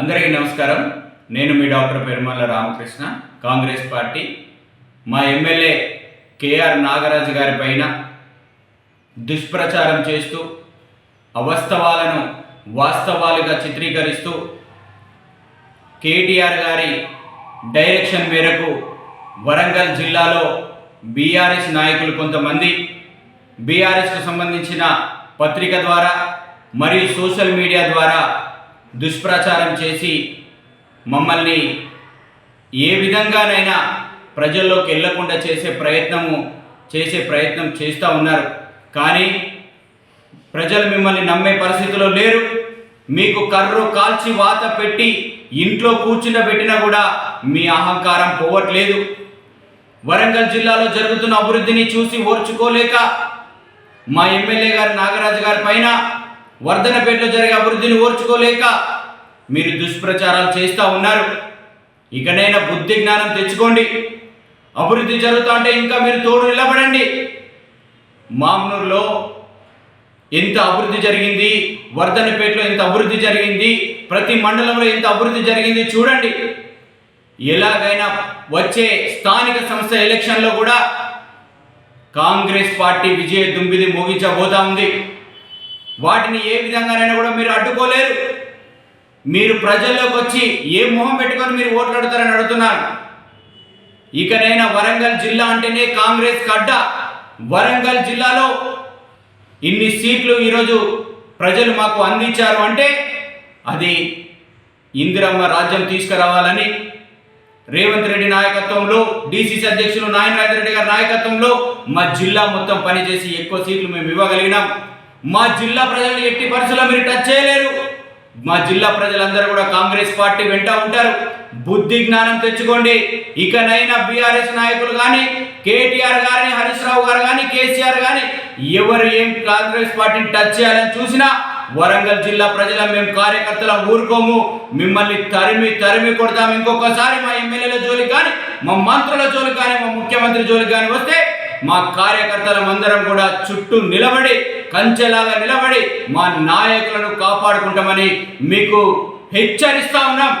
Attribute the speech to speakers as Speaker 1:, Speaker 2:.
Speaker 1: అందరికీ నమస్కారం. నేను మీ doctor Perumalla Ramakrishna Congress party. మా ఎమ్మెల్యే కేఆర్ నాగరాజు గారి పైన దుష్ప్రచారం చేస్తూ అవాస్తవాలను వాస్తవాలుగా చిత్రీకరిస్తూ కేటీఆర్ గారి డైరెక్షన్ మేరకు వరంగల్ జిల్లాలో బీఆర్ఎస్ నాయకులు కొంతమంది బీఆర్ఎస్కు సంబంధించిన పత్రిక ద్వారా మరియు సోషల్ మీడియా ద్వారా దుష్ప్రచారం చేసి మమ్మల్ని ఏ విధంగానైనా ప్రజల్లోకి వెళ్ళకుండా చేసే ప్రయత్నము చేసే ప్రయత్నం చేస్తూ ఉన్నారు. కానీ ప్రజలు మిమ్మల్ని నమ్మే పరిస్థితిలో లేరు. మీకు కర్రు కాల్చి వాత పెట్టి ఇంట్లో కూర్చుండబెట్టినా కూడా మీ అహంకారం పోవట్లేదు. వరంగల్ జిల్లాలో జరుగుతున్న అభివృద్ధిని చూసి ఓర్చుకోలేక మా ఎమ్మెల్యే గారు నాగరాజు గారి పైన వర్ధనపేటలో జరిగే అభివృద్ధిని ఓర్చుకోలేక మీరు దుష్ప్రచారాలు చేస్తూ ఉన్నారు. ఇకనైనా బుద్ధి జ్ఞానం తెచ్చుకోండి. అభివృద్ధి జరుగుతా అంటే ఇంకా మీరు తోడు నిలబడండి. మామ్నూరులో ఎంత అభివృద్ధి జరిగింది వర్ధనపేటలో ఎంత అభివృద్ధి జరిగింది ప్రతి మండలంలో ఎంత అభివృద్ధి జరిగింది చూడండి. ఎలాగైనా వచ్చే స్థానిక సంస్థ ఎలక్షన్లో కూడా కాంగ్రెస్ పార్టీ విజయ దుంబిది మోగించబోతా ఉంది. వాటిని ఏ విధంగానైనా కూడా మీరు అడ్డుకోలేరు. మీరు ప్రజల్లోకి వచ్చి ఏ మొహం పెట్టుకొని మీరు ఓట్లాడతారని అడుగుతున్నారు. ఇకనైనా వరంగల్ జిల్లా అంటేనే కాంగ్రెస్ కడ్డ. వరంగల్ జిల్లాలో ఇన్ని సీట్లు ఈరోజు ప్రజలు మాకు అందించారు అంటే అది ఇందిరమ్మ రాజ్యం తీసుకురావాలని రేవంత్ రెడ్డి నాయకత్వంలో డీసీసీ అధ్యక్షులు నాయన రెడ్డి గారి నాయకత్వంలో మా జిల్లా మొత్తం పనిచేసి ఎక్కువ సీట్లు మేము ఇవ్వగలిగినాం. మా జిల్లా ప్రజలు ఎట్టి పరిస్థితుల్లో మీరు టచ్ చేయలేరు. మా జిల్లా ప్రజలందరూ కూడా కాంగ్రెస్ పార్టీ వెంట ఉంటారు. బుద్ధి జ్ఞానం తెచ్చుకోండి. ఇకనైనా బీఆర్ఎస్ నాయకులు కానీ కేటీఆర్ గారిని హరీష్ రావు గారు కానీ కేసీఆర్ కానీ ఎవరు ఏం కాంగ్రెస్ పార్టీని టచ్ చేయాలని చూసినా వరంగల్ జిల్లా ప్రజల మేము కార్యకర్తల ఊరుకోము. మిమ్మల్ని తరిమి తరిమి కొడతాం. ఇంకొకసారి మా ఎమ్మెల్యేల జోలికి కానీ మా మంత్రుల జోలికి కానీ మా ముఖ్యమంత్రి జోలికి కానీ వస్తే మా కార్యకర్తలం అందరం కూడా చుట్టూ నిలబడి కంచెలాగా నిలబడి మా నాయకులను కాపాడుకుంటామని మీకు హెచ్చరిస్తా ఉన్నాం.